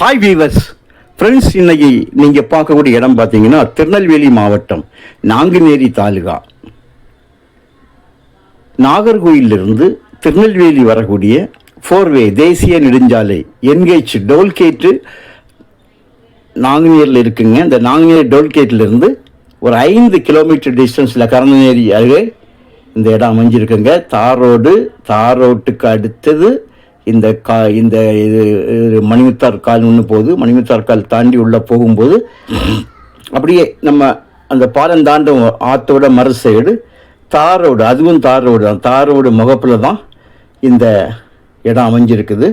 Hi viewers friends இன்னைக்கு நீங்கள் பார்க்கக்கூடிய இடம் பார்த்தீங்கன்னா திருநெல்வேலி மாவட்டம் நாங்குநேரி தாலுகா. நாகர்கோயிலிருந்து திருநெல்வேலி வரக்கூடிய ஃபோர்வே தேசிய நெடுஞ்சாலை என்கேச் டோல்கேட்டு. நாங்குநேரில் இருக்குங்க. இந்த நாங்குநேரி டோல்கேட்டிலிருந்து ஒரு ஐந்து கிலோமீட்டர் டிஸ்டன்ஸில் கரணநேரி அருகே இந்த இடம் அமைஞ்சிருக்குங்க. தார் ரோடு தார் ரோட்டுக்கு அடுத்தது இந்த கா இந்த இது இது மணிமுத்தார் கால் ஒன்று போகுது மணிமுத்தார் கால் தாண்டி உள்ளே போகும்போது அப்படியே நம்ம அந்த பாலம் தாண்டும் ஆற்றோட மறு சைடு தார் ரோடு அதுவும் தார் ரோடு தான் தார் ரோடு முகப்பில் தான் இந்த இடம் அமைஞ்சிருக்குது.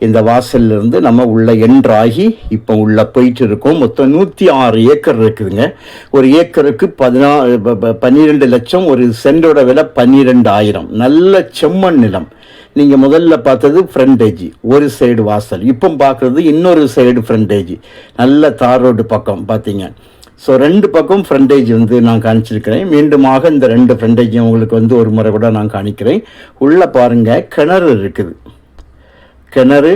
இந்த வாசல்ல இருந்து நம்ம உள்ள என்ட்ராகி இப்போ உள்ளே போயிட்டு இருக்கோம் மொத்தம் நூற்றி ஆறு ஏக்கர் இருக்குதுங்க. ஒரு ஏக்கருக்கு பதினா ப- பன்னிரெண்டு லட்சம் ஒரு சென்டோட விலை பன்னிரெண்டு ஆயிரம் நல்ல செம்மண் நிலம். நீங்கள் முதல்ல பார்த்தது ஃப்ரண்டேஜ் ஒரு சைடு வாசல். இப்போ பார்க்குறது இன்னொரு சைடு ஃப்ரண்டேஜ் நல்ல தார் ரோடு பக்கம் பார்த்தீங்க. ஸோ ரெண்டு பக்கம் ஃப்ரண்டேஜ் வந்து நான் காணிச்சிருக்கிறேன் மீண்டுமாக இந்த ரெண்டு ஃப்ரண்டேஜையும் உங்களுக்கு வந்து ஒரு முறை கூட நான் காணிக்கிறேன். உள்ளே பாருங்கள் கிணறு இருக்குது. கிணறு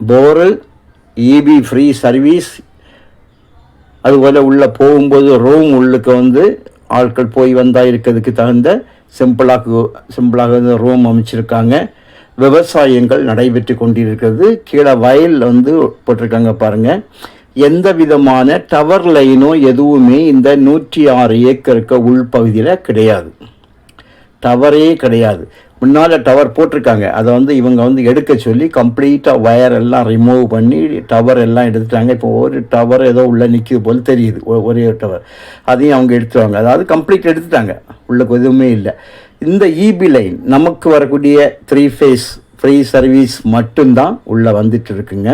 போரு இபி ஃப்ரீ சர்வீஸ் அதுபோல் உள்ளே போகும்போது ரூம் உள்ளுக்கு வந்து ஆட்கள் போய் வந்தால் இருக்கிறதுக்கு தகுந்த சிம்பிளாக சிம்பிளாக வந்து ரூம் அமைச்சிருக்காங்க. விவசாயங்கள் நடைபெற்று கொண்டிருக்கிறது. கீழே வயல் வந்து போட்டிருக்காங்க பாருங்கள் எந்த விதமான டவர் லைனோ எதுவுமே இந்த நூற்றி ஆறு ஏக்கருக்கு உள்பகுதியில் கிடையாது. டவரே கிடையாது. முன்னால் டவர் போட்டிருக்காங்க. அதை வந்து இவங்க வந்து எடுக்க சொல்லி கம்ப்ளீட்டாக வயர் எல்லாம் ரிமூவ் பண்ணி டவர் எல்லாம் எடுத்துட்டாங்க. இப்போ ஒரு டவர் ஏதோ உள்ளே நிற்கிது போல் தெரியுது. ஒ- ஒரே டவர் அதையும் அவங்க எடுத்துருவாங்க. அதாவது கம்ப்ளீட் எடுத்துட்டாங்க. உள்ளே எதுவுமே இல்லை. இந்த இபி லைன் நமக்கு வரக்கூடிய த்ரீ ஃபேஸ் ஃப்ரீ சர்வீஸ் மட்டும்தான் உள்ளே வந்துட்டு இருக்குங்க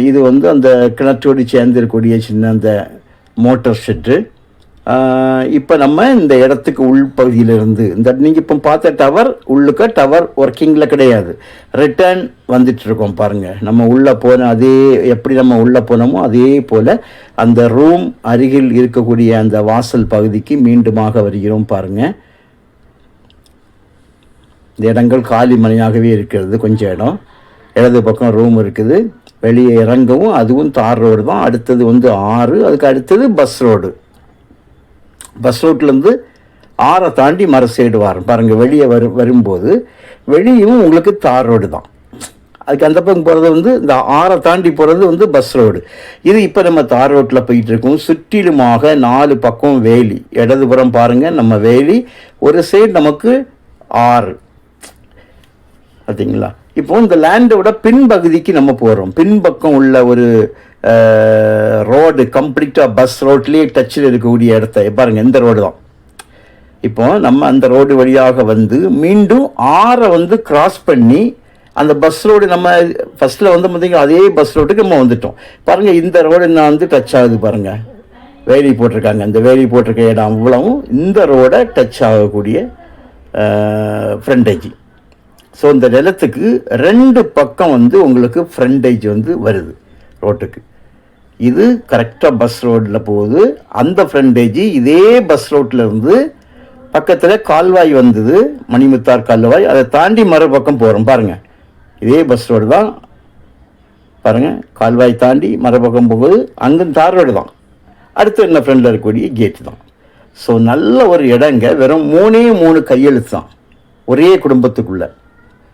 இது வந்து அந்த கிணற்றோடு சேர்ந்திருக்கக்கூடிய சின்ன அந்த மோட்டர் ஷெட்டு இப்போ நம்ம இந்த இடத்துக்கு உள்பகுதியிலிருந்து இந்த நீங்கள் இப்போ பார்த்த டவர் உள்ளுக்க டவர் ஒர்க்கிங்கில் கிடையாது. ரிட்டர்ன் வந்துட்டு இருக்கோம் பாருங்கள் நம்ம உள்ளே போன அதே எப்படி நம்ம உள்ளே போனோமோ அதே போல் அந்த ரூம் அருகில் இருக்கக்கூடிய அந்த வாசல் பகுதிக்கு மீண்டுமாக வருகிறோம் பாருங்கள் இந்த இடங்கள் காலி மனையாகவே இருக்கிறது கொஞ்சம் இடம். இடது பக்கம் ரூம் இருக்குது. வெளியே இறங்கவும் அதுவும் தார் ரோடு தான். அடுத்தது வந்து ஆறு அதுக்கு அடுத்தது பஸ் ரோடு பஸ் ரோட்லேருந்து ஆறை தாண்டி மறு சைடு வரும். பாருங்கள் வெளியே வரும் வரும்போது வெளியும் உங்களுக்கு தார் ரோடு தான். அதுக்கு அந்த பக்கம் போகிறது வந்து இந்த ஆறை தாண்டி போகிறது வந்து பஸ் ரோடு இது இப்போ நம்ம தார் ரோட்டில் போயிட்டு இருக்கோம். சுற்றிலுமாக நாலு பக்கம் வேலி. இடதுபுறம் பாருங்கள் நம்ம வேலி. ஒரு சைடு நமக்கு ஆறு. பார்த்தீங்களா? இப்போ இந்த லேண்டோட பின்பகுதிக்கு நம்ம போகிறோம் பின்பக்கம் உள்ள ஒரு ரோடு கம்ப்ளீட்டாக பஸ் ரோட்லேயே டச்சில் இருக்கக்கூடிய இடத்த. பாருங்கள் இந்த ரோடு தான். இப்போ நம்ம அந்த ரோடு வழியாக வந்து மீண்டும் ஆறை வந்து கிராஸ் பண்ணி அந்த பஸ் ரோடு நம்ம ஃபஸ்ட்டில் வந்து பார்த்தீங்கன்னா அதே பஸ் ரோட்டுக்கு நம்ம வந்துட்டோம். பாருங்கள் இந்த ரோடு நான் வந்து டச் ஆகுது பாருங்கள் வேலி போட்டிருக்காங்க. அந்த வேலி போட்டிருக்க இடம் அவ்வளவும் இந்த ரோடை டச் ஆகக்கூடிய ஃப்ரண்டேஜ் ஸோ இந்த நிலத்துக்கு ரெண்டு பக்கம் வந்து உங்களுக்கு ஃப்ரண்டேஜ் வந்து வருது ரோட்டுக்கு. இது கரெக்டாக பஸ் ரோட்டில் போகுது. அந்த ஃப்ரண்டேஜ் இதே பஸ் ரோட்டில் இருந்து பக்கத்தில் கால்வாய் வந்தது மணிமுத்தார் கால்வாய். அதை தாண்டி மறுபக்கம் போகிறோம் பாருங்கள் இதே பஸ் ரோடு தான். பாருங்கள் கால்வாய் தாண்டி மறுபக்கம் போகுது. அங்கும் தார் ரோடு தான். அடுத்து என்ன ஃப்ரெண்டில் இருக்கக்கூடிய கேட்டு தான். ஸோ நல்ல ஒரு இடங்க வெறும் மூணே மூணு கையெழுத்து தான். ஒரே குடும்பத்துக்குள்ளே.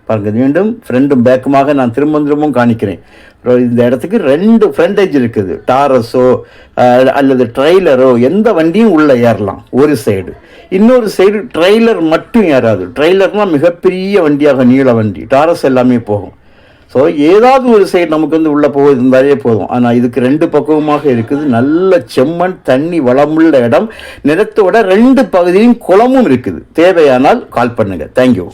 பாருங்க மீண்டும் ஃப்ரெண்டும் பேக்குமாக நான் திரும்ப திரும்பவும் காணிக்கிறேன். இந்த இடத்துக்கு ரெண்டு ஃப்ரண்டேஜ் இருக்குது. டாரஸோ அல்லது ட்ரெய்லரோ எந்த வண்டியும் உள்ளே ஏறலாம். ஒரு சைடு இன்னொரு சைடு ட்ரெய்லர் மட்டும் ஏறாது. ட்ரெய்லர்னால் மிகப்பெரிய வண்டியாக நீள வண்டி. டாரஸ் எல்லாமே போகும். ஸோ ஏதாவது ஒரு சைடு நமக்கு வந்து உள்ளே போக இருந்தாலே போதும். ஆனால் இதுக்கு ரெண்டு பக்கமுமாக இருக்குது. நல்ல செம்மண் தண்ணி வளமுள்ள இடம். நிலத்தோட ரெண்டு பகுதியும் குளமும் இருக்குது. தேவையானால் கால் பண்ணுங்கள் தேங்க்யூ